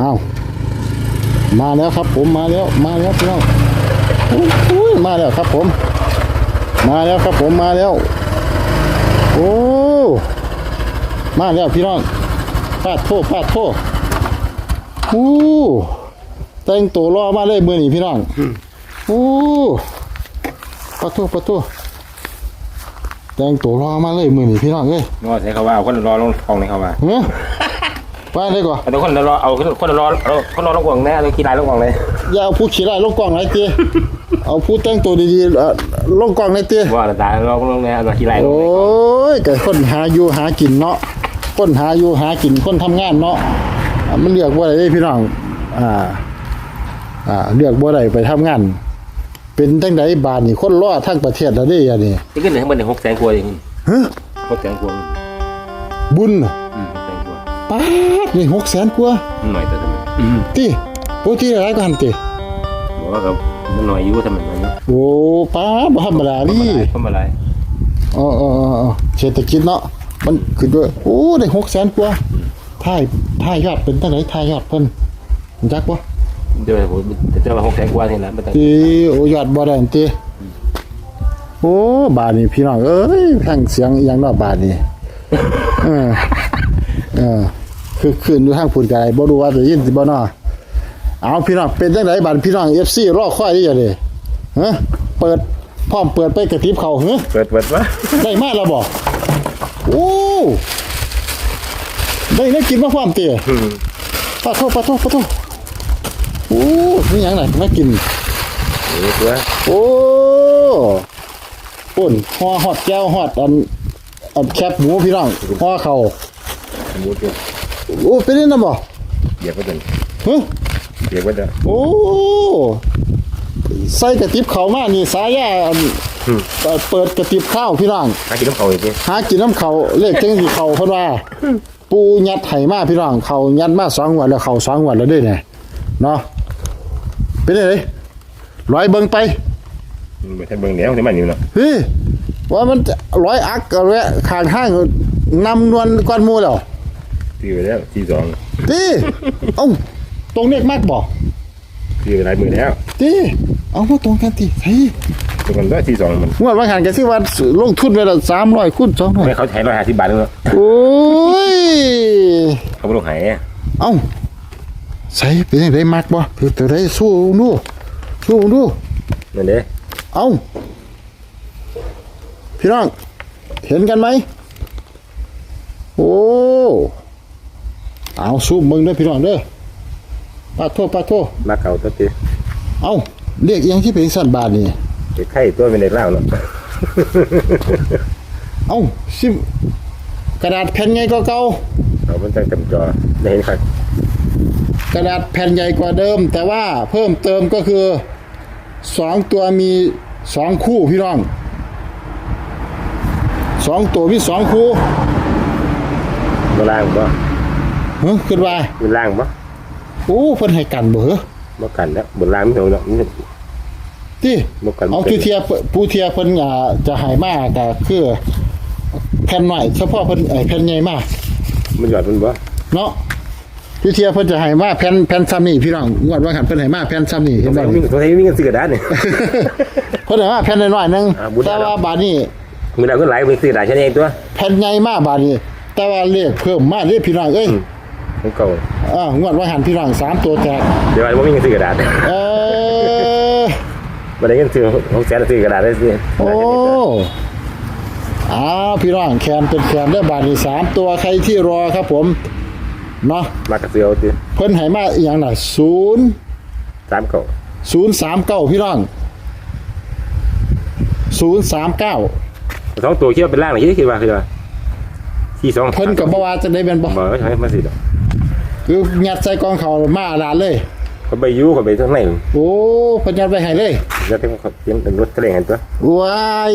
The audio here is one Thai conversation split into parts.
อ้าวมาแล้วครับผมมาแล้วมาแล้วพี่น้องอุ้ยมาแล้วครับผม มาแล้วครับผมมาแล้ว โอ้มาแล้วพี่น้องพาดโทษพาดโทษโอ้แต่งตัวรอมาเลยมือนี่พี่น้องโอ้ปะโทษปะโทษแต่งตัวรอมาเลยมือนี่พี่น้องเอ้ยนอใช้เขาว่าเอาคนรอลงกองเลยเขาว่าเฮ้ย ว่าได้ก่อนเอาแต่คนรอเอาคนรอเอาคนรอลงกองแน่เลยขี้ลายลงกองเลยอย่าเอาผู้ขี่ไล่ลงกล่องไรเตี้ยเอาผู้แต่งตัวดีๆเอ่อลงกล่องไรเตี้ยว่าแต่ตายรอลงแน่เอาขี้ลายลงโอ้เลยยก็คนหาอยู่หากินเนาะคนหาอยู่หากินคนทำงานเนาะอะมันเลือกบ่ได้เด้พี่น้องอ่าอ่าเลือกบ่ได้ไปทำงาน เป็นจังไดบาดนี่คนรอทั้งประเทศแล้วเด้อันนี้ที่ขึ้นถึงมันถึงหกแสนกว่าเองฮะหกแสนกว่าบุญน่ะ อืมหกแสนกว่าป๊าดนี่600,000กว่าหน่อยแต่ทำไมอืมติปกติหลายกว่าหั่นติบอกว่ากับมันหน่อยอยู่ทำไมมันโอ้ป๊าดบ่ธรรมดานี่ทำอะไรอ๋ออ๋ออ๋ออ๋อเศรษฐกิจเนาะมันขึ้นด้วยโอ้ได้หกแสนกว่าท่ายท่ายยอดเป็นตั้งไหนท่ายยอดเพิ่นรู้จักปะเดี๋ยวผมจะเจอมาหกแสนกว่าทีละไม่ต้องตีโอ้ยอดบ่ได้อันตีโอ้บาดนี่พี่น้องเอ้ยแพงเสียงอหยังเนอกบาดนี่เออเออ คือคืนอยู่ทางพูดกันบ่รู้ว่าจะยินสิบ่เนาะเอาพี่น้องเป็นจังไดบาดพี่น้อง FC รอคอยอยู่อย่าดิฮะเปิดพร้อมเปิดไปกระติบเขาเฮ้เปิดเปิดวะได้มาแล้วบอกโอ้ได้ได้กินมาความเตี๋ยปะโทปะโทปะโทโอ้นี่ยังไงมากินนี่ตัวโอ้ปุ่นห่อฮอดแก้วฮอดอันอันแคบหมูพี่น้องห่อเขาสมมติ โอ้เป็นนี่นะบ่เหยียบไปจนฮะเหยียบไปจนโอ้ใส่กระติบเขาวมานี่สายาอันเอ่อเปิดกระติบข้าวพี่น้องหากินน้ำเขาอีกทีหากินน้ำเขาเลขจังสิเขาเพิ่นว่า ปูยัดไห้มาพี่น้องเขายัดมาสองวันแล้วเขาสองวันแล้วเด้วยเนี่ยเนาะเป็นไงเลยร้อยเบิ่งไปไม่ใช่เบิ่งเดี๋ยวเดี๋ยวมันอยู่เนาะเฮ้ยว่ามันร้อยอักเอาแวะข้างห้างนำนวลก้อนหมูแล้ว ตีไปแล้วทีสองตีเอ้าตรงเลขมากบ่ตีไปหลายมือแล้วตีเอามาตรงกันตีเฮ้ยทุกคนได้ทีสองมันงวดว่าหันกันสิว่าลงทุนไปแล้วสามร้อยคูณสองร้อยไม่เขาใช้ร้อยห้าสิบบาทเลยเนาะโอ้ยเขาไม่ลงหายเอ้าใส่เป็นยังไงมักบ่เดี๋ยวได้สู้ดูสู้ดูนั่นเด้เอ้าพี่น้องเห็นกันไหมโอ้ เอาซูมเบิ่งเด้อพี่น้องเด้อปาดโทษปาดโทษมาเก่าตัวตีเอ้าเรียกอิหยังที่เป็นสันบาทนี่ไอ้ไข่ตัวเป็นเด็กเล่าเนาะเอ้าซิมกระดาษแผ่นใหญ่กว่าเก่าเราเป็นจังจำจอได้เห็นใครกระดาษแผ่นใหญ่กว่าเดิม แต่ว่าเพิ่มเติมก็คือสองตัวมีสองคู่พี่น้องสองตัวมีสองคู่บนล่างบ่ เฮ้ยขึ้นว่าบนล่างบ่โอ้เพิ่นให้กันบ่เหรอบ่กันแล้วบนล่างไม่ถูกเนาะนี่ติบ่กันเอาผู้เทียบผู้เทียบเพิ่นอ่าจะให้มาก็คือแผ่นหน่อยเฉพาะเพิ่นไอ้แผ่นใหญ่มากมันหยอดมันบ่เนาะผู้เทียบเพิ่นจะให้มาแผ่นแผ่นซ้ำนี่พี่น้องงวดว่าหันเพิ่นให้มาแผ่นซ้ำนี่เห็นบ่วิ่งตัวไทยวิ่งกันซื้อกระดาษเนี่ยเพิ่นให้มาแผ่นน้อยๆหนึงอ่าบุญแต่ได้แล้ว ว่าบาดนี้ มือเราก็ไหลวิ่งซื้อกระดาษแค่นี้เองตัว แผ่นใหญ่มากบาดนี้ แต่ว่าเลขเพิ่มมาเด้พี่น้องเอ้ย ของเก่าอ่างวดว่าหันพี่น้องสามตัวแตกเดี๋ยวว่าวิ่งกันซื้อกระดาษเออบ่ได้เงินซื้อของแสนซื้อกระดาษได้สิโอ้อ้าวพี่น้องแคนเป็นแคนได้อบาทนี่สามตัวใครที่รอครับผมเนาะมากระเสือเอาสิเพิ่นให้มาอีหยังน่ะศูนย์สามเก่าศูนย์สามเก้าพี่น้องศูนย์สามเก้าสองตัวคิดว่าเป็นล่างหรือคิดว่าคือว่าที่สองเพิ่นกับบ่ว่าจะได้เป็นบ่บ่ใช่มาสิดอก คือยัดใส่กองเขามาลานเลย เขาไปอยู่เขาไปทางไหนโอ้เพิ่นยัดไปให้เลยแล้วที่เขาเป็นรถทะเลกันตัวว้าย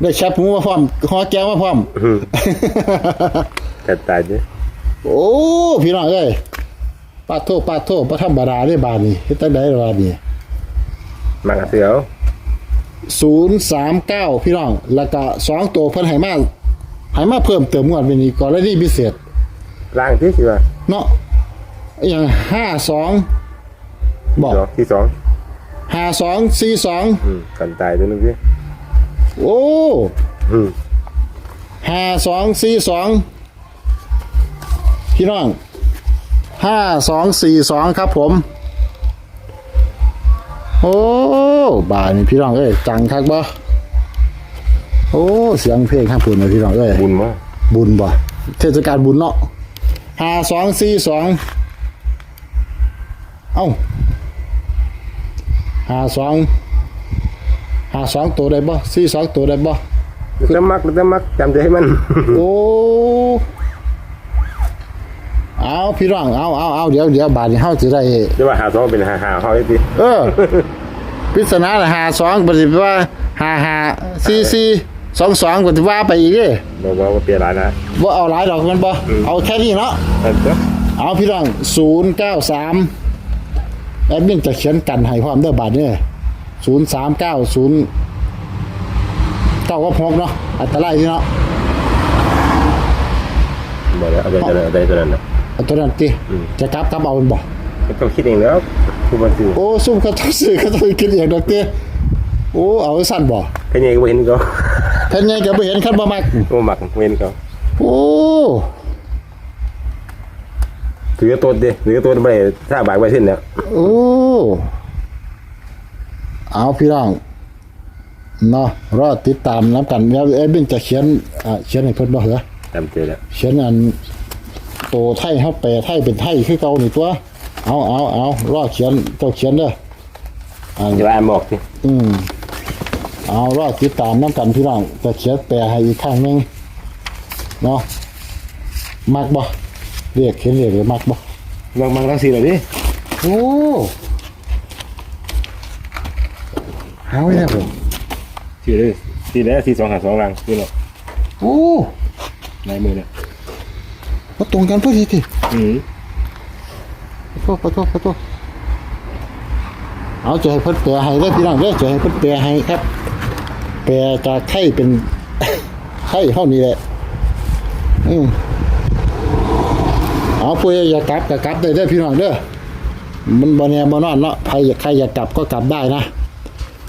ได้ชับหมูมาพร้อมหอแก้วมาพร้อม แต่ตายดิโอ้พี่น้องเอ้ยปาโทปาโทบ่ธรรมดาเด้บาดนี้เฮ็ดจังได๋บาดนี้ มากระเสือเอาศูนย์สามเก้าพี่น้อง แล้วก็สองตัวเพิ่นให้มาให้มาเพิ่มเติมงวดวันนี้กรณีพิเศษล่างที่คิดว่าเนาะ อย่างห้าสองบอกสองที่สองห้าสองสี่สองอืมกันตายตัวนึงพี่โอ้อืมห้าสองสี่สองพี่น้องห้าสองสี่สองครับผม โอ้บาทนี่พี่น้องเอ้ยจังคักบ่โอ้เสียงเพลงข้างปุ่นเลยพี่น้องเอ้ยบุญมากบุญบ่เทศกาลบุญเนาะห้าสองสี่สอง เอ้าห้าสองห้าสองตัวได้บ่สี่สองตัวได้บ่จะมักจะมักจำใจให้มัน โอ้เอาพี่น้องเอาเอาเอาเดี๋ยวเดี๋ยวบาทนี้เฮาจะได้จะว่าหาสองเป็นหาหาเขาไอ้พี่เออปริศนาหาสองปฏิว่าหาหาสี่สี่สองสองปฏิว่าไปอีกเด้บอกว่าเปลี่ยนหลายนะว่าเอาหลายดอกมันบ่เอาแค่นี้เนาะเออเจ้าเอาพี่น้องศูนย์เก้าสาม แอดมินจะเขียนกันให้พร้อมเด้อบาทเนี่ยศูนย์สามเก้าศูนย์เก้าก็พกเนาะอัตรายที่เนาะบอกแล้วเอาไปตัวนั้นเอาไปตัวนั้นนะเอาตัวนั้นติจะกลับกลับเอามันบ่ไม่ต้องคิดเองแล้วผู้บันทึกโอ้ซุ่มเขาต้องซื้อเขาต้องคิดเองดอกเตี้ยโอ้เอาไว้สั่นบ่แค่นี้ก็บ่เห็นเขาแผ่นใหญ่ก็บ่เห็นคันบ่มักโอ้หมักบ่เห็นเขาโอ้ ถือตัวดิถือตัวไปถ้าบากไปสิ้นแล้วโอ้ เอาพี่น้องเนาะรอติดตามน้ำกันแล้วเอ็บินจะเขียนอ่าเขียนให้เพิ่นบ่เหรอจำเจแล้วเขียนอันโตไทยเฮาแปลไทยเป็นไทยคือเก่านี่ตัว เอาเอาเอารอเขียนเจ้าเขียนเด้ออ่าจะว่าอ่านบอกสิอืมเอารอติดตามน้ำกันพี่น้องจะเขียนแปลให้อีกครั้งหนึงเนาะมักบ่ เรียกเขียนเรียกหรือมักบ่บางบางรังสีเลยดิโอ้หาไว้แล้วผมชื่อเลยสีแล้วสีสองหาสองรังนี่เนาะโอ้ในมือเนี่ยมาตรงกันพอดีทีอืมขอโทษขอโทษขอโทษเอาจะให้เพิ่นแปลให้ได้อพี่น้องเด้อจะให้เพิ่นแปลให้ครับ แปลจากไทยเป็นไทยเท่านี้แหละอืม เอาผู้ใดอยากกลับก็กลับได้เด้อพี่น้องเด้อมันบ่แน่บ่นอนเนาะใครอยากใครอยากกลับก็กลับได้นะ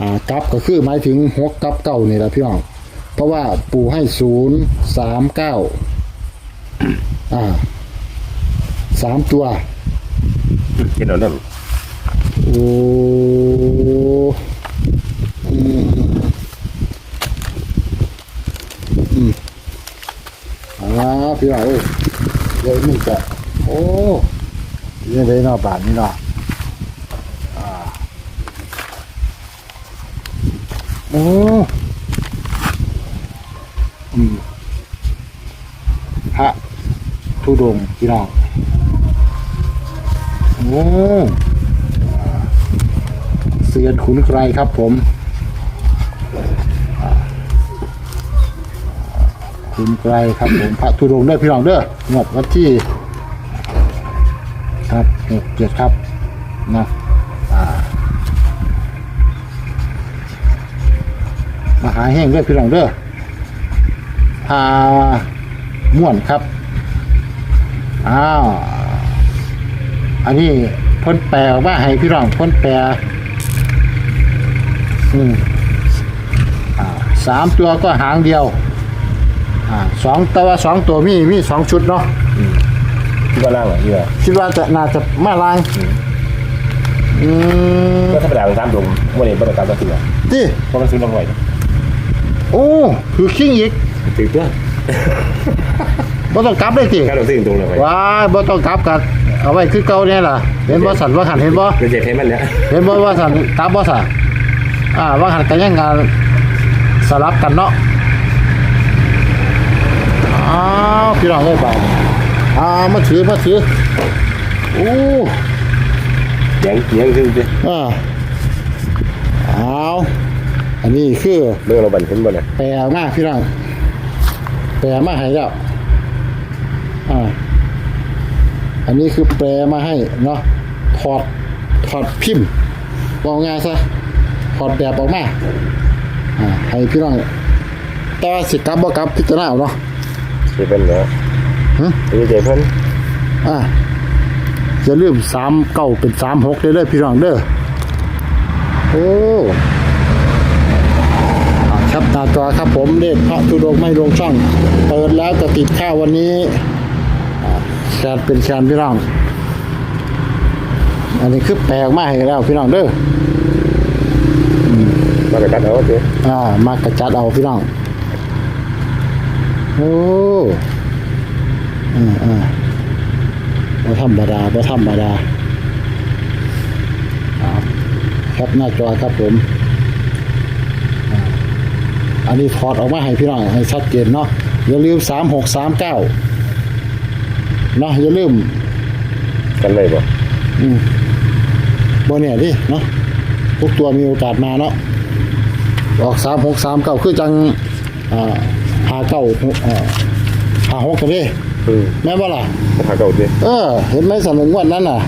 อ่ากลับก็คือหมายถึงหกกลับเก้านี่แหละพี่น้องเพราะว่าปู่ให้ศูนย์สามเก้าอ่าสามตัวเห็นเอาเนาะโอ้อืมอืมอ่าพี่น้องเอ้ยเดี๋ยวมันจะ โอ้ยังไงเนาะบาทนี่เนาะอ่าโอ้อืมพระทุดงพี่น้องโอ้เสียนขุนไกรครับผม ขุนไกรครับผม พระธุดงเด้อพี่น้องเด้องวดวันที่ ครับหกเจ็ดครับนะอ่ามหาแห้งเด้อพี่น้องเด้อพาม่วนครับ อ้าว อันนี้พ่นแปลออกมาให้พี่น้องพ่นแปลอืมอ่าสามตัวก็หางเดียว อ่าสองต่ว่าสองตัวมีมีสองชุดเนาะ ที่ว่าล่างอะที่ว่าคิดว่าจะน่าจะมาลางอืมก็ธรรมดาเป็นสามดวงวันนี้บริการก็ถือว่าดิเพราะมันซื้อมาบ่อยโอ้คือคิงอีกถือเพื่อบ่ต้องกลับเลยติการเราซื้อตรงเลยว้ายบ่ต้องกลับกันเอาไว้คือเก่าเนี่ยล่ะเห็นบ่สันว่าหันเห็นบ่เป็นเจ็ดให้มันเนี่ยเห็นบ่ว่าสันกลับบ่สันอ่าว่าหันกันยังงานสลับกันเนาะอ้าวพี่น้องเอ้ยบ่าว อ่ามาถือมาถือโอ้เสียงเสียงคือดิอ่าเอาอันนี้คือเรื่องเราบันทึกบ่เนี่ยแปลมาพี่น้องแปลมาให้แล้วอ่าอันนี้คือแปลมาให้เนาะถอดถอดพิมพ์บอกง่ายซะถอดแบบออกมาอ่าให้พี่น้องแต่ว่าสิกลับบ่กลับพิจารณาเอาเนาะเจ็บเพิ่นเนาะ ฮะเจ็บเพิ่นอ่าอย่าลืมสามเก้าเป็นสามหกเด้อเด้อพี่น้องเด้อโอ้อ่าครับหน้าจอครับผมเลขพระธุดงค์ไม่ลงช่องเปิดแล้วจะติดข้าววันนี้อ่าแชนเป็นแชนพี่น้อง อันนี้คือแปลกมากให้แล้วพี่น้องเด้อมาไปตัดเอาสิอ่ามากระจัดเอาพี่น้อง โอ้ อ่าอ่าบ่ธรรมดาบ่ธรรมดาเอาครับหน้าจอครับผมอ่าอันนี้ถอดออกมาให้พี่น้องให้ชัดเจนเนาะอย่าลืมสามหกสามเก้าเนาะอย่าลืมกันเลยบ่อืมบนเนี่ยดิเนาะทุกตัวมีโอกาสมาเนาะออกสามหกสามเก้าคือจังอ่าหาเก้าอ่าหาหกกันดิ อืมแม่นบ่ล่ะ หาเก่าสิเออ เห็นไหมสำหรับงวดนั้นน่ะ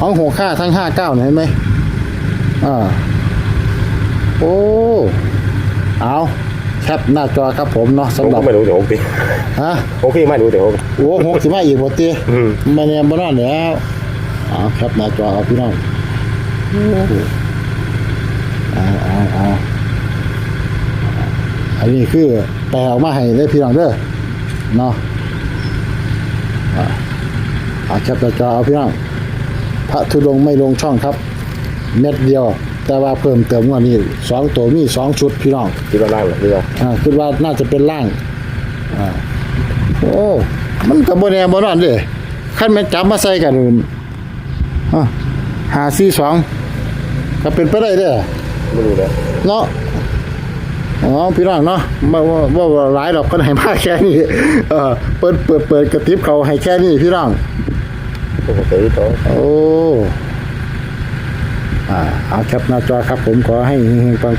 ทั้งหกห้าทั้งห้าเก้าเนี่ยเห็นไหมอ่าโอ้เอาแคปหน้าจอครับผมเนาะผมสำหรัก็บไม่รู้แต่หกปีฮะหกปีไม่รู้แต่หกโอ้หกสิมาอีกบ่ตีอืมมาเนี่ยบ่นอนแล้วเอาครับหน้าจอเอาพี่น้องเอาเอาเอาอันนี้คือแปลออกมาให้ได้พี่น้องเด้อเนาะ อ่าเอาครับหน้าจอเอาพี่น้องพระธุดงค์ไม่ลงช่องครับ เม็ดเดียว แต่ว่าเพิ่มเติมว่านี่สองตัวมีสองชุดพี่น้องคิดว่าล่างหรือว่าอ่าคิดว่าน่าจะเป็นล่างอ่าโอ้มันกับบนแนบนอนเด้ขั้นแม่นจับมาใส่กันอื่นอะหาสี่สองก็เป็นไปได้เด้อไม่รู้แล้วเนาะ อ๋อพี่น้องเนาะว่าว่าว่าว่าหลายดอกก็ให้มาแค่นี้เออเปิดเปิดเปิดกระติบเขาให้แค่นี้พี่น้องผมก็เคยต่อโอ้อ่าเอาแคปหน้าจอครับผมขอให้เฮงๆปัง